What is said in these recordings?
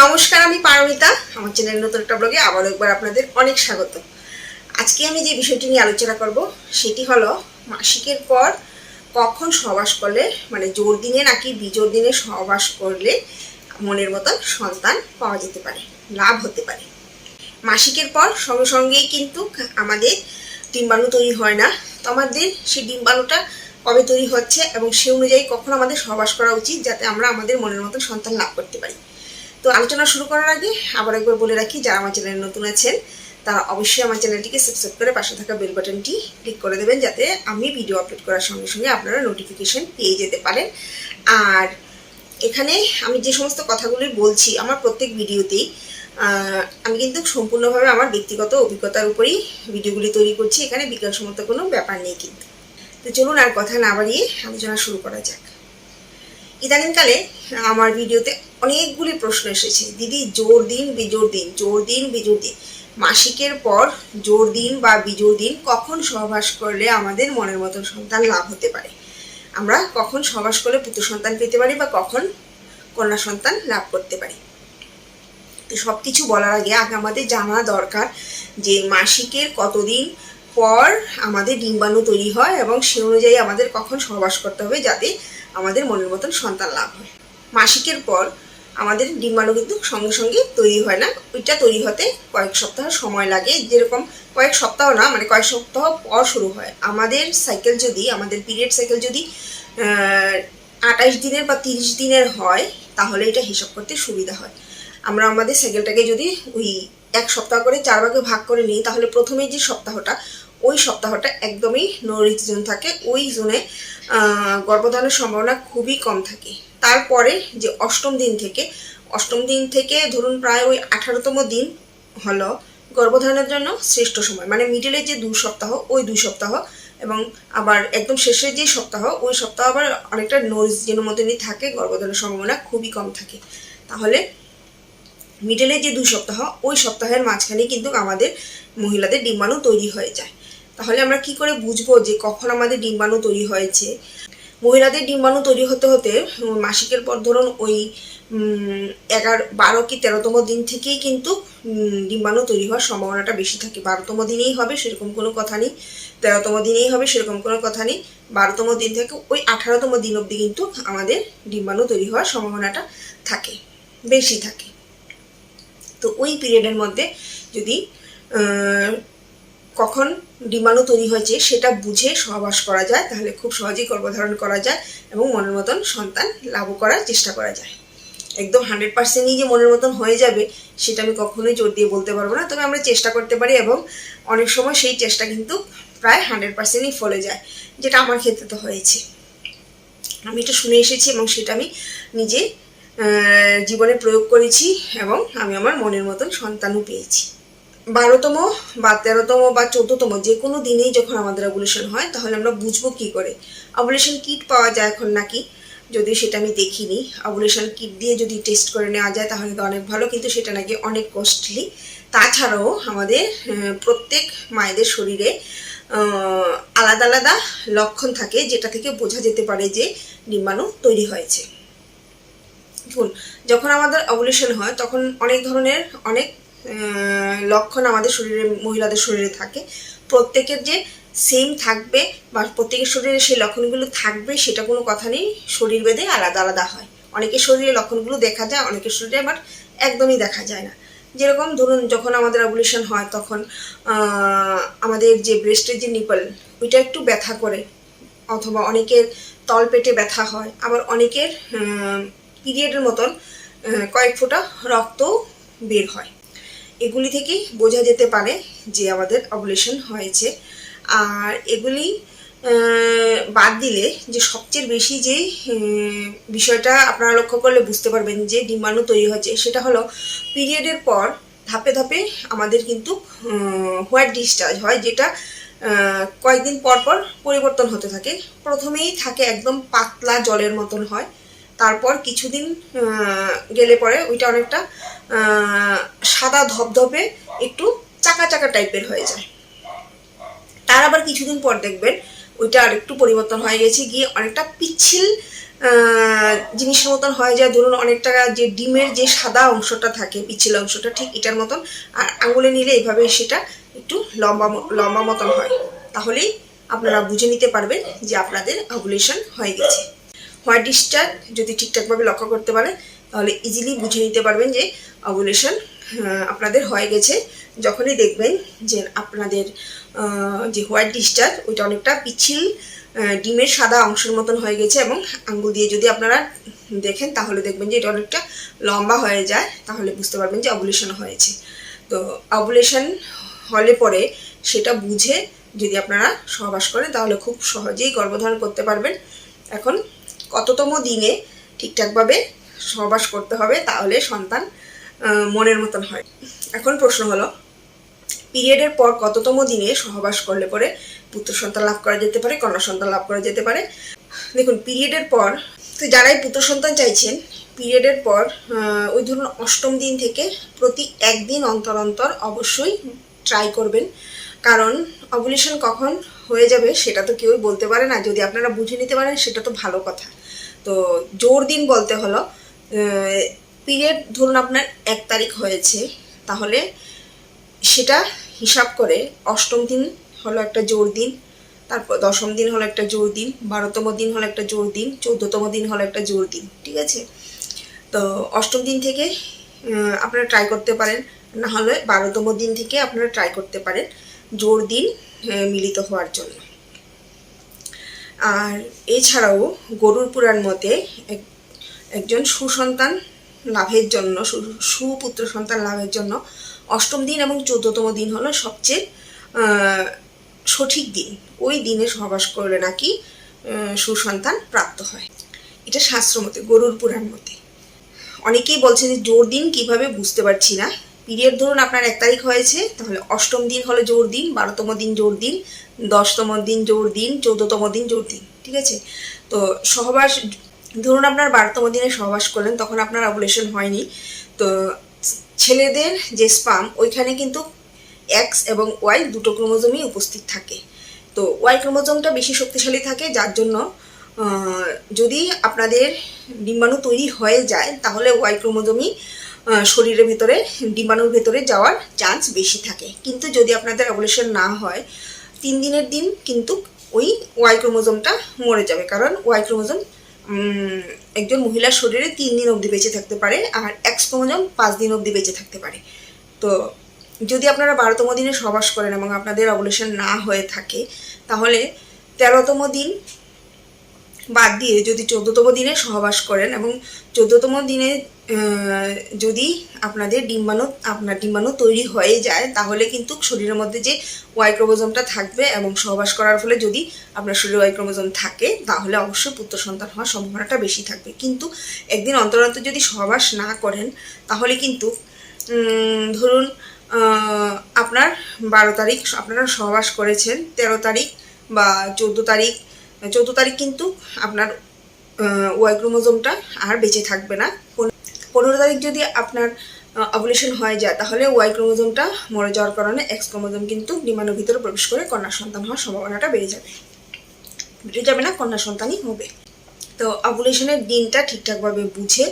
নমস্কার, আমি পারমিতা। আমার চ্যানেলের নতুন একটা ব্লগে আবারও একবার আপনাদের অনেক স্বাগত। আজকে আমি যে বিষয়টি নিয়ে আলোচনা করব, সেটি হলো মাসিকের পর কখন সহবাস করলে মানে জোর দিনে নাকি বিজোর দিনে সহবাস করলে মনের মতন সন্তান পাওয়া যেতে পারে, লাভ হতে পারে। মাসিকের পর সঙ্গে সঙ্গেই কিন্তু আমাদের ডিম্বাণু তৈরি হয় না। তো আমাদের সেই ডিম্বাণুটা কবে তৈরি হচ্ছে এবং সে অনুযায়ী কখন আমাদের সহবাস করা উচিত, যাতে আমরা আমাদের মনের মতন সন্তান লাভ করতে পারি। তো আলোচনা শুরু করার আগে আবার একবার বলে রাখি, যারা আমার চ্যানেলে নতুন আছেন, তারা অবশ্যই আমার চ্যানেলটিকে সাবস্ক্রাইব করে পাশে থাকা বেল বাটনটি ক্লিক করে দেবেন, যাতে আমি ভিডিও আপলোড করার সঙ্গে সঙ্গে আপনারা নোটিফিকেশন পেয়ে যেতে পারেন। আর এখানে আমি যে সমস্ত কথাগুলি বলছি, আমার প্রত্যেক ভিডিওতেই আমি কিন্তু সম্পূর্ণভাবে আমার ব্যক্তিগত অভিজ্ঞতার উপরেই ভিডিওগুলি তৈরি করছি, এখানে বিজ্ঞানসম্মত কোনো ব্যাপার নেই কিন্তু। তো চলুন আর কথা না বাড়িয়ে আলোচনা শুরু করা যাক। ইদানিংকালে আমার ভিডিওতে অনেকগুলি প্রশ্ন এসেছে। দিদি, জোর দিন, বিজোর দিন, জোর দিন, বিজোর দিন। মাসিকের পর জোর দিন বা বিজোর দিন কখন সহবাস করলে আমাদের মনের মতন সন্তান লাভ হতে পারে? আমরা কখন সহবাস করলে পুত্র সন্তান পেতে পারি বা কখন কন্যা সন্তান লাভ করতে পারি? তো সব কিছু বলার আগে আগে আমাদের জানা দরকার যে মাসিকের কতদিন পর আমাদের ডিম্বাণু তৈরি হয় এবং সে অনুযায়ী আমাদের কখন সহবাস করতে হবে যাতে আমাদের মনের মতন সন্তান লাভ হয়। মাসিকের পর আমাদের ডিম্বাণু কিন্তু সঙ্গে সঙ্গে তৈরি হয় না। ওইটা তৈরি হতে কয়েক সপ্তাহ সময় লাগে। যেরকম কয়েক সপ্তাহ না মানে কয়েক সপ্তাহ পর শুরু হয়। আমাদের সাইকেল যদি, আমাদের পিরিয়ড সাইকেল যদি আঠাশ দিনের বা তিরিশ দিনের হয়, তাহলে এটা হিসাব করতে সুবিধা হয়। আমরা আমাদের সাইকেলটাকে যদি ওই এক সপ্তাহ করে চার ভাগে ভাগ করে নিই, তাহলে প্রথমে যে সপ্তাহটা ওই সপ্তাহটা একদমই নরিচ জোন থাকে। ওই জোনে গর্ভধারণের সম্ভাবনা খুবই কম থাকে। তারপরে যে অষ্টম দিন থেকে, অষ্টম দিন থেকে ধরুন প্রায় ওই আঠারোতম দিন হলো গর্ভধারণের জন্য শ্রেষ্ঠ সময়। মানে মিডলের যে দুই সপ্তাহ, ওই দুই সপ্তাহ এবং আবার একদম শেষের যে সপ্তাহ, ওই সপ্তাহ আবার অনেকটা নরিচ জেনের মতনই থাকে, গর্ভধারণের সম্ভাবনা খুবই কম থাকে। তাহলে মিডলে যে দুই সপ্তাহ, ওই সপ্তাহের মাঝখানে কিন্তু আমাদের মহিলাদের ডিম্বাণু তৈরি হয়ে যায়। তাহলে আমরা কি করে বুঝব যে কখন আমাদের ডিম্বাণু তৈরি হয়েছে? মহিলাদের ডিম্বাণু তৈরি হতে হতে মাসিকের পর ধরুন ওই এগারো, বারো কি তেরোতম দিন থেকেই কিন্তু ডিম্বাণু তৈরি হওয়ার সম্ভাবনাটা বেশি থাকে। বারোতম দিনেই হবে, সেরকম কোনো কথা নেই। তেরোতম দিনেই হবে, সেরকম কোনো কথা নেই। বারোতম দিন থেকে ওই আঠারোতম দিন অবধি কিন্তু আমাদের ডিম্বাণু তৈরি হওয়ার সম্ভাবনাটা থাকে, বেশি থাকে। তো ওই পিরিয়ডের মধ্যে যদি কখন ডিম্বাণু তৈরি হয়েছে সেটা বুঝে সহবাস করা যায়, তাহলে খুব সহজেই গর্ভধারণ করা যায় এবং মনের মতন সন্তান লাভ করার চেষ্টা করা যায়। একদম হান্ড্রেড পার্সেন্টই যে মনের মতন হয়ে যাবে সেটা আমি কখনোই জোর দিয়ে বলতে পারব না, তবে আমরা চেষ্টা করতে পারি এবং অনেক সময় সেই চেষ্টা কিন্তু প্রায় হান্ড্রেড পার্সেন্টই ফলে যায়, যেটা আমার ক্ষেত্রে তো হয়েছে। আমি এটা শুনে এসেছি এবং সেটা আমি নিজে জীবনে প্রয়োগ করেছি এবং আমি আমার মনের মতন সন্তানও পেয়েছি। বারোতম বা তেরোতম বা চোদ্দতম যে কোনো দিনেই যখন আমাদের অবলেশন হয়, তাহলে আমরা বুঝব কি করে? অবলেশন কিট পাওয়া যায় এখন নাকি? যদিও সেটা আমি দেখিনি অবলেশন কিট দিয়ে যদি টেস্ট করে নেওয়া যায়, তাহলে তো অনেক ভালো, কিন্তু সেটা নাকি অনেক কস্টলি তাছাড়াও আমাদের প্রত্যেক মায়েদের শরীরে আলাদা আলাদা লক্ষণ থাকে, যেটা থেকে বোঝা যেতে পারে যে ডিম্বাণু তৈরি হয়েছে। দেখুন, যখন আমাদের অবলেশন হয়, তখন অনেক ধরনের অনেক লক্ষণ আমাদের শরীরে, মহিলাদের শরীরে থাকে। প্রত্যেকের যে সেম থাকবে বা প্রত্যেকের শরীরে সেই লক্ষণগুলো থাকবে, সেটা কোনো কথা নেই। শরীর ভেদে আলাদা আলাদা হয়। অনেকের শরীরে লক্ষণগুলো দেখা যায়, অনেকের শরীরে আবার একদমই দেখা যায় না। যেরকম ধরুন, যখন আমাদের অবলেশন হয়, তখন আমাদের যে ব্রেস্টের যে নিপল ওইটা একটু ব্যথা করে। অথবা অনেকের তলপেটে ব্যথা হয়। আবার অনেকের পিরিয়ডের মতন কয়েক ফোঁটা রক্ত বের হয়। এগুলি থেকেই বোঝা যেতে পারে যে আমাদের অবলেশন হয়েছে। আর এগুলি বাদ দিলে যে সবচেয়ে বেশি যে বিষয়টা আপনারা লক্ষ্য করলে বুঝতে পারবেন যে ডিম্বাণু তৈরি হচ্ছে সেটা হলো পিরিয়ডের পর ধাপে ধাপে আমাদের কিন্তু হোয়াইট ডিসচার্জ হয়, যেটা কয়েকদিন পর পর পরিবর্তন হতে থাকে। প্রথমেই থাকে একদম পাতলা জলের মতন হয়। তারপর কিছুদিন গেলে পরে ওইটা অনেকটা সাদা ধপধপে একটু চাকা চাকা টাইপের হয়ে যায়। তার আবার কিছুদিন পর দেখবেন, ওইটা আর একটু পরিবর্তন হয়ে গেছে, গিয়ে অনেকটা পিচ্ছিল জিনিসের মতন হয়ে যায়। ধরুন অনেকটা যে ডিমের যে সাদা অংশটা থাকে পিছিল অংশটা, ঠিক এটার মতন, আর আঙুলে নিলে এইভাবে সেটা একটু লম্বা লম্বা মতন হয়। তাহলেই আপনারা বুঝে নিতে পারবেন যে আপনাদের অভুলেশন হয়ে গেছে। হোয়াইট ডিশটা যদি ঠিকঠাকভাবে লক্ষ্য করতে পারেন তাহলে ইজিলি বুঝে নিতে পারবেন যে অবুলেশন আপনাদের হয়ে গেছে। যখনই দেখবেন যে আপনাদের যে হোয়াইট ডিশটা ওইটা অনেকটা পিছিল ডিমের সাদা অংশের মতন হয়ে গেছে এবং আঙ্গুল দিয়ে যদি আপনারা দেখেন, তাহলে দেখবেন যে এটা অনেকটা লম্বা হয়ে যায়, তাহলে বুঝতে পারবেন যে অভুলেশন হয়েছে। তো অবুলেশন হলে পরে সেটা বুঝে যদি আপনারা সহবাস করেন, তাহলে খুব সহজেই গর্ভধারণ করতে পারবেন। এখন কততম দিনে ঠিকঠাকভাবে সহবাস করতে হবে তাহলে সন্তান মনের মতন হয়। এখন প্রশ্ন হলো, পিরিয়ডের পর কততম দিনে সহবাস করলে পরে পুত্র সন্তান লাভ করা যেতে পারে, কন্যা সন্তান লাভ করা যেতে পারে? দেখুন, পিরিয়ডের পর, তো যারাই পুত্র সন্তান চাইছেন, পিরিয়ডের পর ওই ধরুন অষ্টম দিন থেকে প্রতি একদিন অন্তর অন্তর অবশ্যই ট্রাই করবেন। কারণ অবুলেশন কখন হয়ে যাবে সেটা তো কেউই বলতে পারে না। যদি আপনারা বুঝে নিতে পারেন, সেটা তো ভালো কথা। তো জোর দিন বলতে হলো পিরিয়ড ধরুন আপনার এক তারিখ হয়েছে, তাহলে সেটা হিসাব করে অষ্টম দিন হলো একটা জোর দিন, তারপর দশম দিন হলো একটা জোর দিন, বারোতম দিন হলো একটা জোর দিন, চৌদ্দতম দিন হলো একটা জোর দিন, ঠিক আছে? তো অষ্টম দিন থেকে আপনারা ট্রাই করতে পারেন, না হলে বারোতম দিন থেকে আপনারা ট্রাই করতে পারেন, জোর দিন মিলিত হওয়ার জন্য। আর এছাড়াও গরুর পুরাণ মতে এক- একজন সুসন্তান লাভের জন্য সুপুত্র সন্তান লাভের জন্য অষ্টম দিন এবং চোদ্দতম দিন হলো সবচেয়ে সঠিক দিন। ওই দিনে সহবাস করলে নাকি সুসন্তান প্রাপ্ত হয়। এটা শাস্ত্র মতে, গরুর পুরাণ মতে। অনেকেই বলছে যে জোর দিন কীভাবে বুঝতে পারছি না। পিরিয়ড ধরুন আপনার এক তারিখ হয়েছে, তাহলে অষ্টম দিন হলো জোর দিন, বারোতম দিন জোর দিন, দশতম দিন জোর দিন, চৌদ্দতম দিন জোর দিন, ঠিক আছে? তো সহবাস, ধরুন আপনার বারোতম দিনে সহবাস করলেন, তখন আপনার অবলেশন হয়নি, তো ছেলেদের যে স্পাম ওইখানে কিন্তু এক্স এবং ওয়াই দুটো ক্রোমোজোমই উপস্থিত থাকে। তো ওয়াই ক্রোমোজোমটা বেশি শক্তিশালী থাকে, যার জন্য যদি আপনাদের ডিম্বাণু তৈরি হয়ে যায়, তাহলে ওয়াই ক্রোমোজোমই শরীরের ভিতরে ডিম্বাণুর ভেতরে যাওয়ার চান্স বেশি থাকে। কিন্তু যদি আপনাদের অবলেশন না হয়, তিন দিনের দিন কিন্তু ওই ওয়াই ক্রোমোজোমটা মরে যাবে। কারণ ওয়াই ক্রোমোজোম একজন মহিলার শরীরে তিন দিন অবধি বেঁচে থাকতে পারে আর এক্স ক্রোমোজোম পাঁচ দিন অবধি বেঁচে থাকতে পারে। তো যদি আপনারা বারোতম দিনে সবাস করেন এবং আপনাদের অবলেশন না হয়ে থাকে, তাহলে তেরোতম দিন বাদ দিয়ে যদি চোদ্দতম দিনে সহবাস করেন এবং চোদ্দতম দিনে যদি আপনাদের ডিম্বাণু, আপনার ডিম্বাণু তৈরি হয়ে যায়, তাহলে কিন্তু শরীরের মধ্যে যে ওয়াই ক্রোমোজোমটা থাকবে এবং সহবাস করার ফলে যদি আপনার শরীরে ওয়াই ক্রোমোজোম থাকে, তাহলে অবশ্যই পুত্র সন্তান হওয়ার সম্ভাবনাটা বেশি থাকবে। কিন্তু একদিন অন্তর অন্তর যদি সহবাস না করেন, তাহলে কিন্তু ধরুন আপনার বারো তারিখ, আপনারা সহবাস করেছেন, তেরো তারিখ বা চোদ্দ তারিখ চৌদ্দ তারিখ কিন্তু আপনার ওয়াই ক্রোমোজোমটা আর বেঁচে থাকবে না। পনেরো তারিখ যদি আপনার অবলেশন হয়ে যায়, তাহলে ওয়াই ক্রোমোজোমটা মরে যাওয়ার কারণে এক্স ক্রোমোজোম কিন্তু ডিমানোর ভিতরে প্রবেশ করে কন্যা সন্তান হওয়ার সম্ভাবনাটা বেড়ে যাবে। বেড়ে যাবে না, কন্যা সন্তানই হবে। তো অবলেশনের দিনটা ঠিকঠাকভাবে বুঝে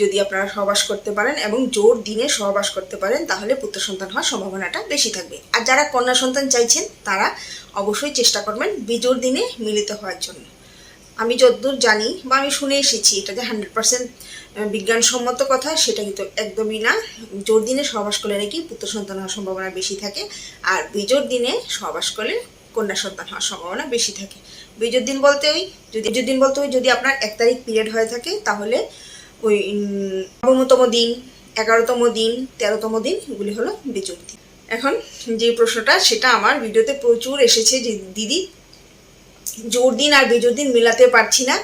যদি আপনারা সহবাস করতে পারেন এবং জোর দিনে সহবাস করতে পারেন, তাহলে পুত্র সন্তান হওয়ার সম্ভাবনাটা বেশি থাকবে। আর যারা কন্যা সন্তান চাইছেন, তারা অবশ্যই চেষ্টা করবেন বিজোর দিনে মিলিত হওয়ার জন্য। আমি যতদূর জানি বা আমি শুনে এসেছি, এটা যে হান্ড্রেড পার্সেন্ট বিজ্ঞানসম্মত কথা, সেটা কিন্তু একদমই না। জোর দিনে সহবাস করলে নাকি পুত্র সন্তান হওয়ার সম্ভাবনা বেশি থাকে, আর বিজোর দিনে সহবাস করলে কন্যা সন্তান হওয়ার সম্ভাবনা বেশি থাকে। বিজোর দিন বলতে ওই, যদি, বিজোর দিন বলতে ওই যদি আপনার এক তারিখ পিরিয়ড হয়ে থাকে, তাহলে ওই নবমতম দিন, এগারোতম দিন, তেরোতম দিন, এগুলি হলো দিন এখন যে প্রশ্নটা, সেটা আমার ভিডিওতে প্রচুর এসেছে যে, দিদি, জোর দিন আর বেজোর দিন মেলাতে পারছি না,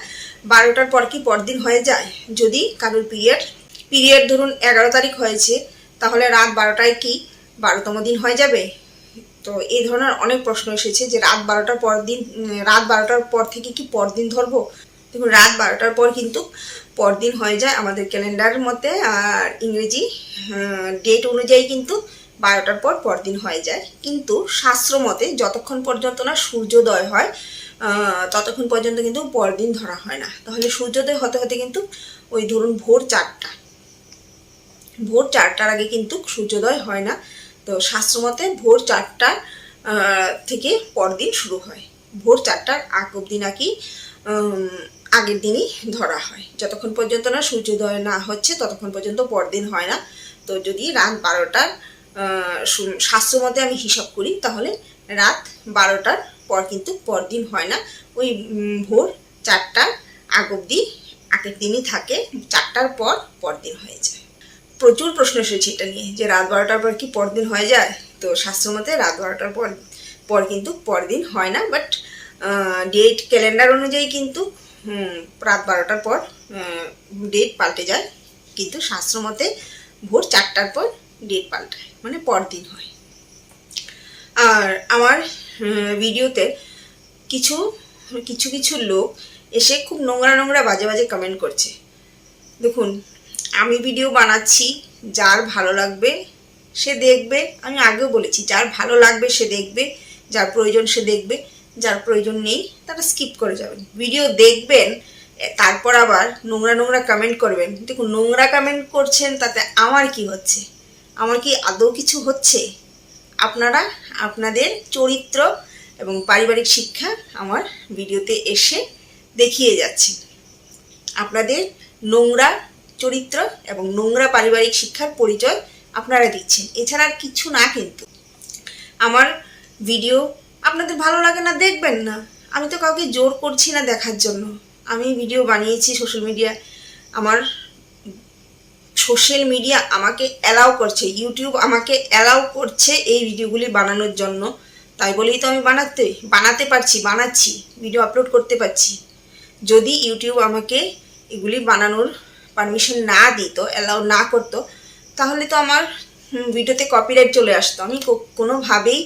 বারোটার পর কি পরদিন হয়ে যায়? যদি কারোর পিরিয়ড পিরিয়ড ধরুন এগারো তারিখ হয়েছে, তাহলে রাত বারোটায় কি বারোতম দিন হয়ে যাবে? তো এই ধরনের অনেক প্রশ্ন এসেছে যে, রাত বারোটার পর দিন রাত বারোটার পর থেকে কি পরদিন ধরবো? দেখুন, রাত বারোটার পর কিন্তু পরদিন হয়ে যায় আমাদের ক্যালেন্ডার মতে আর ইংরেজি ডেট অনুযায়ী কিন্তু বারোটার পর পরদিন হয়ে যায়। কিন্তু শাস্ত্র মতে যতক্ষণ পর্যন্ত না সূর্যোদয় হয় ততক্ষণ পর্যন্ত কিন্তু পরদিন ধরা হয় না। তাহলে সূর্যোদয় হতে হতে কিন্তু ওই ধরুন ভোর চারটা। ভোর চারটার আগে কিন্তু সূর্যোদয় হয় না। তো শাস্ত্রমতে ভোর চারটা আহ, থেকে পরদিন শুরু হয়। ভোর চারটার আগ অবধি নাকি আগের দিনই ধরা হয়। যতক্ষণ পর্যন্ত না সূর্যোদয় না হচ্ছে ততক্ষণ পর্যন্ত পরদিন হয় না। তো যদি রাত বারোটার আহ, সু- শাস্ত্রমতে আমি হিসাব করি তাহলে রাত বারোটার পর কিন্তু পরদিন হয় না। ওই ভোর চারটার আগ অবধি আগের দিনই থাকে চারটার পর পরদিন হয়ে যায়। প্রচুর প্রশ্ন এসেছে এটা নিয়ে যে রাত বারোটার পর কি পরদিন হয়ে যায়? তো শাস্ত্র মতে রাত বারোটার পর পর কিন্তু পরদিন হয় না বাট ডেট ক্যালেন্ডার অনুযায়ী কিন্তু রাত বারোটার পর ডেট পাল্টে যায়। কিন্তু শাস্ত্র মতে ভোর চারটার পর ডেট পাল্টায় মানে পরদিন হয়। আর আমার ভিডিওতে কিছু কিছু কিছু লোক এসে খুব নোংরা নোংরা, বাজে বাজে কমেন্ট করছে। দেখুন, আমি ভিডিও বানাচ্ছি, যার ভালো লাগবে সে দেখবে। আমি আগেও বলেছি, যার ভালো লাগবে সে দেখবে, যার প্রয়োজন সে দেখবে। যার প্রয়োজন নেই, তারা স্কিপ করে যাবেন। ভিডিও দেখবেন তারপর আবার নোংরা নোংরা কমেন্ট করবেন। দেখুন, নোংরা কমেন্ট করছেন, তাতে আমার কি হচ্ছে? আমার কি আদৌ কিছু হচ্ছে? আপনারা, আপনাদের চরিত্র এবং পারিবারিক শিক্ষা আমার ভিডিওতে এসে দেখিয়ে যাচ্ছেন আপনাদের নোংরা চরিত্র এবং নোংরা পারিবারিক শিক্ষার পরিচয় আপনারা দিচ্ছেন। এছাড়া আর কিছু না কিন্তু। আমার ভিডিও আপনাদের ভালো লাগে না দেখবেন না। আমি তো কাউকে জোর করছি না দেখার জন্য। আমি ভিডিও বানিয়েছি সোশ্যাল মিডিয়া আমার সোশ্যাল মিডিয়া আমাকে অ্যালাউ করছে ইউটিউব আমাকে অ্যালাউ করছে এই ভিডিওগুলি বানানোর জন্য। তাই বলেই তো আমি বানাতে বানাতে পারছি, বানাচ্ছি ভিডিও আপলোড করতে পারছি। যদি ইউটিউব আমাকে এগুলি বানানোর পারমিশন না দিত অ্যালাউ না করতো, তাহলে তো আমার ভিডিওতে কপিরাইট চলে আসতো। আমি কোনোভাবেই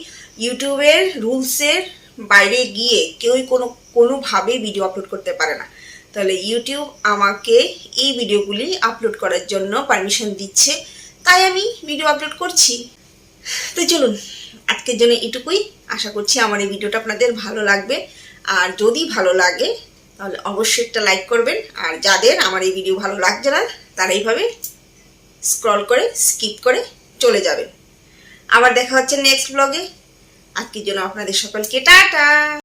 ইউটিউবের রুলসের বাইরে গিয়ে কেউই কোনো, কোনোভাবেই ভিডিও আপলোড করতে পারে না। তাহলে ইউটিউব আমাকে এই ভিডিওগুলি আপলোড করার জন্য পারমিশন দিচ্ছে। তাই আমি ভিডিও আপলোড করছি। তো চলুন, আজকের জন্য এটুকুই। আশা করছি আমার এই ভিডিওটা আপনাদের ভালো লাগবে। আর যদি ভালো লাগে, তাহলে অবশ্যই একটা লাইক করবেন। আর যাদের আমার এই ভিডিও ভালো লাগছে না, তারা এইভাবে স্ক্রল করে স্কিপ করে চলে যাবেন। আবার দেখা হচ্ছে নেক্সট ব্লগে আজকের জন্য আপনাদের সকলকে টাটা।